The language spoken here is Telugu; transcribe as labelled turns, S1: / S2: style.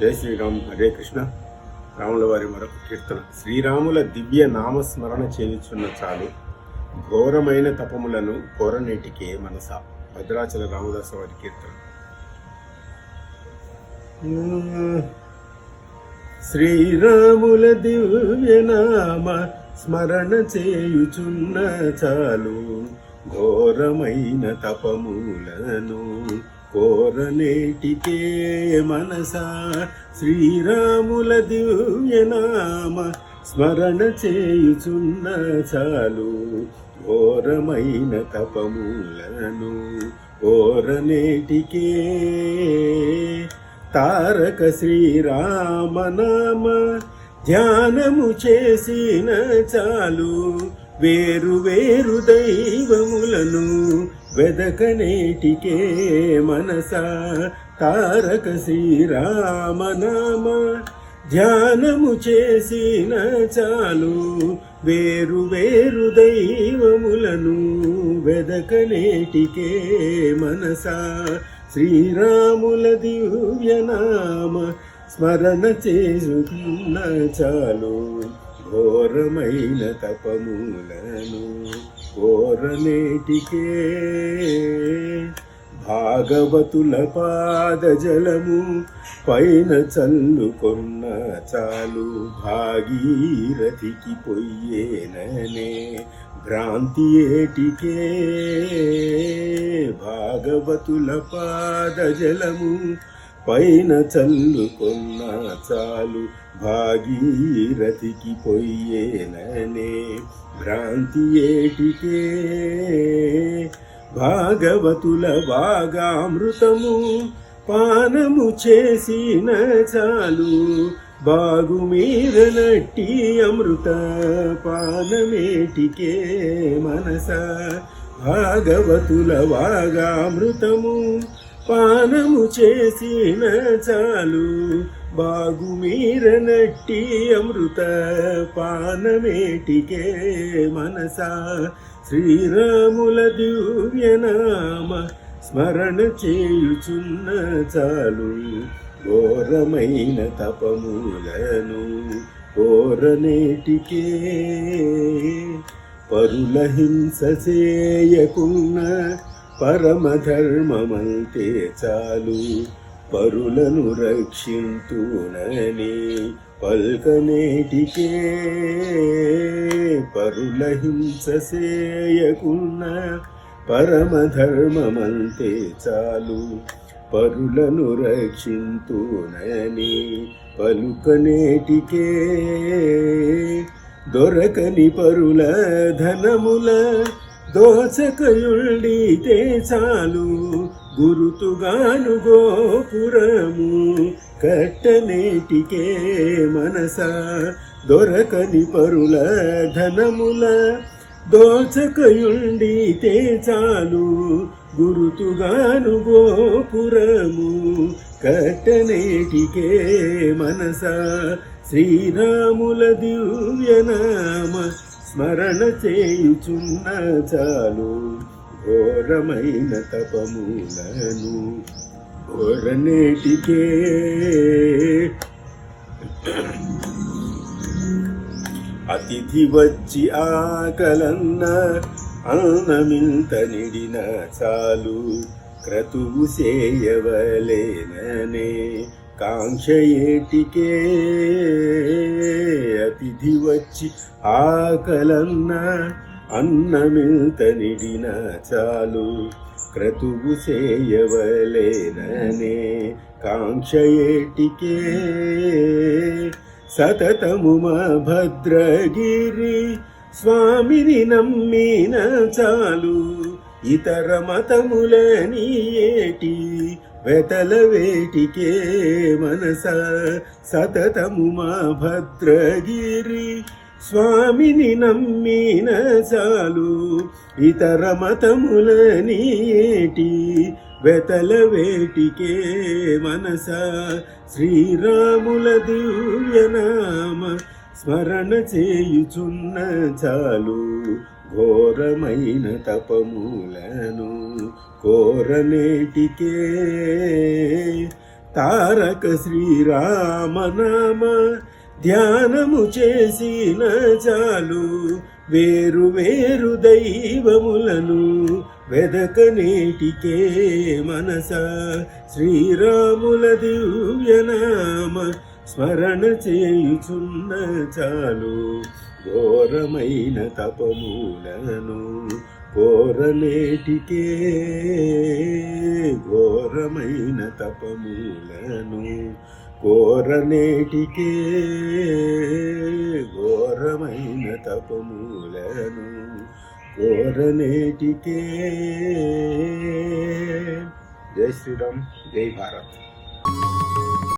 S1: జై శ్రీరామ్ హరే కృష్ణ. రాముల వారి మరొక కీర్తన. శ్రీరాముల దివ్య నామస్మరణ చేయుచున్న చాలు. ఘోరమైన తపములను కోరనేటికే మనస. భద్రాచల రామదాస వారి కీర్తన. శ్రీరాముల దివ్య నామ స్మరణ చేయుచున్న చాలు. ఘోరమైన తపములను కోరనేటికే మనస శ్రీరాముల దివ్యనామ స్మరణ చేయుచున్న చాలు. ఘోరమైన తపములను కోరనేటికే తారక శ్రీరామనామ ధ్యానము చేసిన చాలు. వేరు వేరు దైవములను వెదకనేటికే మనస తారక శ్రీరామనామ. ధ్యానము చేసిన చాలు వేరు వేరు దైవములను వెదకనేటికే మనస శ్రీరాముల దివ్యనామ స్మరణ చేసుకున్న చాలు ఘోరమైన తపములను. కోరనేటికే భాగవతుల పాదజలము పైన చల్లుకొన్న చాలు భాగీరథికి పొయ్యేననే భ్రాంతి ఏటికే భాగవతుల పాదజలము పైన చల్లుకున్న చాలు భాగీరథికి పొయ్యేననే భ్రాంతి ఏటికే. భాగవతుల భాగామృతము పానము చేసిన చాలు బాగు మీద నట్టి అమృత పానమేటికే మనస. భాగవతుల వాగామృతము పానము చేసిన చాలు. బాగు మీర నట్టి అమృత పానమేటికే మనస. శ్రీరాముల దివ్యనామ స్మరణ చేయుచున్న చాలు. ఘోరమైన తపములను కోరనేటికే పరుల హింస చేయకున్న పరమధర్మమంతే చాలు. పరులను రక్షింతునని పల్కనేటికే పరుల హింస చేయకున్న పరమధర్మమంతే చాలు. పరులను రక్షింతునని పలుకనేటికే దొరకని పరుల ధనముల దోచకయుళ్ళితే చాలు. గురుతుగాను గోపురము కట్టనేటికే మనస దొరకని పరుల ధనముల. దోచకయుండితే చాలు. గురుతుగాను గోపురము కట్టనేటికే మనస. శ్రీరాముల దివ్యనామ స్మరణ చేయుచున్న చాలు ఘోరమైన తపములను ఘోరనేటికే అతిథి వచ్చి ఆకలన్న అన్నమింత నిడిన చాలు క్రతువు చేయవలేననే కాంక్ష ఏటికే అతిథి వచ్చి ఆకలన్న అన్నమింత నిడిన చాలు. క్రతువు చేయవలేననే కాంక్ష ఏటికే సతతము మా భద్రగిరి స్వామిని నమ్మిన చాలు. ఇతర మతములని ఏటి వెతల వేటికే మనస సతతము మా భద్రగిరి. స్వామిని నమ్మిన చాలు ఇతర మతములని ఏటి వెతల వేటికే మనస శ్రీరాముల దివ్యనామ స్మరణ చేయుచున్న చాలు ఘోరమైన తపములను కోరనేటికే. తారక శ్రీరామనామ ధ్యానము చేసిన చాలు వేరు వేరు దైవములను వెదక నేటికే మనస. శ్రీరాముల దివ్యనామ స్మరణ చేయుచున్న చాలు. ఘోరమైన తపములను కోరనేటికే ఘోరమైన తపములను కోరనేటికే ఘోరమైన తపములను కోరనేటికే జై శ్రీరామ్ జై భారత్.